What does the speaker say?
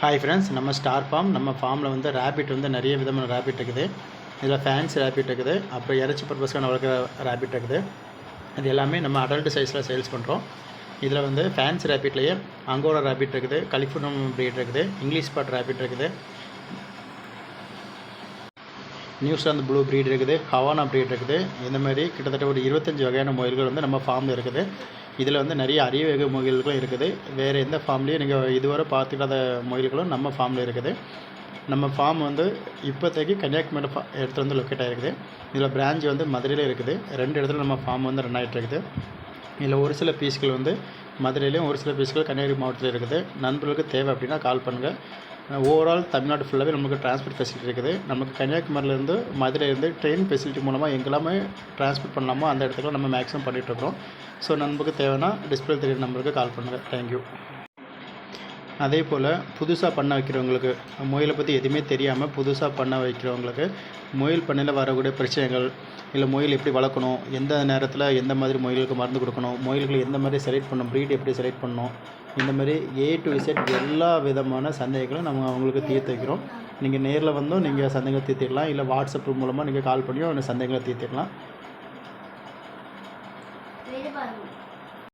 Hi friends நம்ம star farm நம்ம ஃபார்மில் வந்து ரேபிட் வந்து நிறைய விதமான ரேபிட் இருக்குது. இதில் ஃபேன்சி ரேபிட் இருக்குது அப்புறம் இறைச்சி பர்பஸ்க்கான வளர்க்குற ரேபிட் இருக்குது. இது எல்லாமே நம்ம அடல்ட் சைஸில் சேல்ஸ் பண்ணுறோம் இதில் வந்து ஃபேன்சி ரேபிட்லேயே அங்கோரா ரேபிட் இருக்குது கலிஃபோர்னியம் ப்ரீட் இருக்குது இங்கிலீஷ் பாட் ரேபிட் இருக்குது. நியூசிலாந்து ப்ளூ ப்ரீட் இருக்குது ஹவானா ப்ரீட் இருக்குது. இந்த மாதிரி கிட்டத்தட்ட ஒரு இருபத்தஞ்சி வகையான முயல்கள் வந்து நம்ம ஃபார்மில் இருக்குது. இதில் வந்து நிறைய அரிய முயல்களும் இருக்குது. வேறு எந்த ஃபார்ம்லேயும் நீங்கள் இதுவரை பார்த்துக்காத முயல்களும் நம்ம ஃபார்மில் இருக்குது. நம்ம ஃபார்ம் வந்து இப்போதைக்கு கன்னியாகுமரி ஃபா இடத்துல வந்து லொக்கேட் ஆகிருக்குது இதில் பிரான்ச் வந்து மதுரையில் இருக்குது. ரெண்டு இடத்துல நம்ம ஃபார்ம் வந்து ரன் ஆகிட்டு இருக்குது. இதில் ஒரு சில பீஸ்கள் வந்து மதுரையிலையும் ஒரு சில பீஸ்கள் கன்னியாகுமரி மாவட்டத்தில் இருக்குது. நண்பர்களுக்கு தேவை அப்படின்னா கால் பண்ணுங்கள் ஓவரால் தமிழ்நாடு ஃபுல்லாகவே நமக்கு டிரான்ஸ்போர்ட் ஃபெசிலிட்டி இருக்குது. நமக்கு கன்னியாகுமரியிலேருந்து மதுரையிலேருந்து ட்ரெயின் ஃபெசிலிட்டி மூலமாக எங்கெல்லாமே டிரான்ஸ்போர்ட் பண்ணலாமோ அந்த இடத்துல நம்ம மேக்ஸிமம் பண்ணிகிட்ருக்குறோம் ஸோ நமக்கு தேவைன்னா டிஸ்பிளே தெரியுற நம்பருக்கு கால் பண்ணுங்கள் தேங்க்யூ அதே போல் புதுசாக பண்ண வைக்கிறவங்களுக்கு முயலை பற்றி எதுவுமே தெரியாமல் புதுசாக பண்ண வைக்கிறவங்களுக்கு முயல் பண்ணையில் வரக்கூடிய பிரச்சனைகள் இல்லை முயல் எப்படி வளர்க்கணும் எந்த நேரத்தில் எந்த மாதிரி முயலுக்கு மருந்து கொடுக்கணும் முயல்களை எந்த மாதிரி செலக்ட் பண்ணணும் ப்ரீட் எப்படி செலக்ட் பண்ணணும் இந்த மாதிரி ஏ டு இசட் எல்லா விதமான சந்தேகங்களும் நம்ம அவங்களுக்கு தீர்த்து வைக்கிறோம். நீங்கள் நேரில் வந்தும் நீங்கள் சந்தேகம் தீர்த்திடலாம் இல்லை வாட்ஸ்அப் மூலமாக நீங்கள் கால் பண்ணியும் அந்த சந்தேகங்களை தீர்த்திடலாம்.